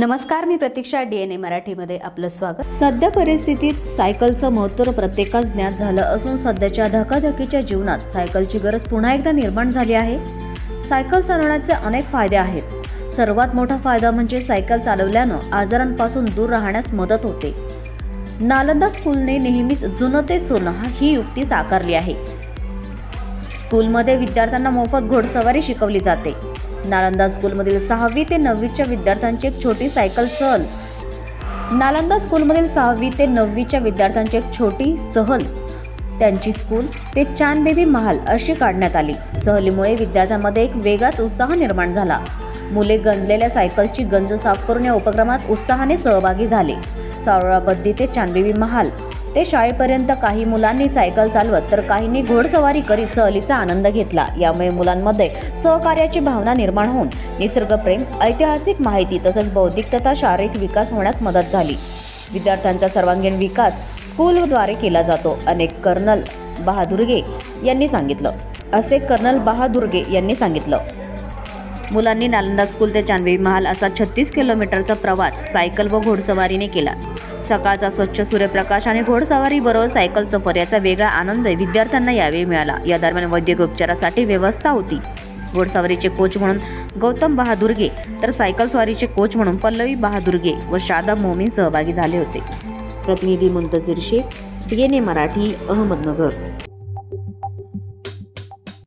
नमस्कार मी प्रतीक्षा D N ए मराठीमध्ये आपलं स्वागत. सध्या परिस्थितीत सायकलचं महत्त्व प्रत्येकास ज्ञात झालं असून सध्याच्या धकाधकीच्या जीवनात सायकलची गरज पुन्हा एकदा निर्माण झाली आहे. सायकल चालवण्याचे अनेक फायदे आहेत. सर्वात मोठा फायदा म्हणजे सायकल चालवल्यानं आजारांपासून दूर राहण्यास मदत होते. नालंदा स्कूलने नेहमीच जुनं ते सोनं ही युक्ती साकारली आहे. स्कूलमध्ये विद्यार्थ्यांना मोफत घोडसवारी शिकवली जाते. नालंदा स्कूलमधील सहावी ते नववीच्या विद्यार्थ्यांची एक छोटी सायकल सहल. नालंदा स्कूलमधील सहावी ते नववीच्या विद्यार्थ्यांची एक छोटी सहल. त्यांची स्कूल ते चांद बेबी महाल अशी काढण्यात आली. सहलीमुळे विद्यार्थ्यांमध्ये एक वेगळाच उत्साह निर्माण झाला. मुले गंजलेल्या सायकलची गंज साफ करून या उपक्रमात उत्साहाने सहभागी झाले. सावळाबद्दी ते चांदबेबी महाल. ते शाळेपर्यंत काही मुलांनी सायकल चालवत तर काहींनी घोडसवारी करीत सहलीचा आनंद घेतला. यामुळे मुलांमध्ये सहकार्याची भावना निर्माण होऊन निसर्गप्रेम ऐतिहासिक माहिती तसंच बौद्धिक तथा शारीरिक विकास होण्यास मदत झाली. विद्यार्थ्यांचा सर्वांगीण विकास स्कूलद्वारे केला जातो अनेक कर्नल बहादुर्गे यांनी सांगितलं. असे कर्नल बहादुर्गे यांनी सांगितलं. मुलांनी नालंदा स्कूल ते चांदबी महाल असा छत्तीस किलोमीटरचा प्रवास सायकल व घोडसवारीने केला. सकाळचा स्वच्छ सूर्यप्रकाश आणि घोडसवारी बरोबर सायकल सफर याचा वेगळा आनंद विद्यार्थ्यांना यावेळी मिळाला. या दरम्यान वैद्यकीय उपचारासाठी व्यवस्था होती. घोडसवारीचे कोच म्हणून गौतम बहादुर्गे तर सायकल स्वारीचे कोच म्हणून पल्लवी बहादुर्गे व शादा मोमीन सहभागी झाले होते. प्रतिनिधी Muntazir Shaikh D N A Marathi Ahmednagar.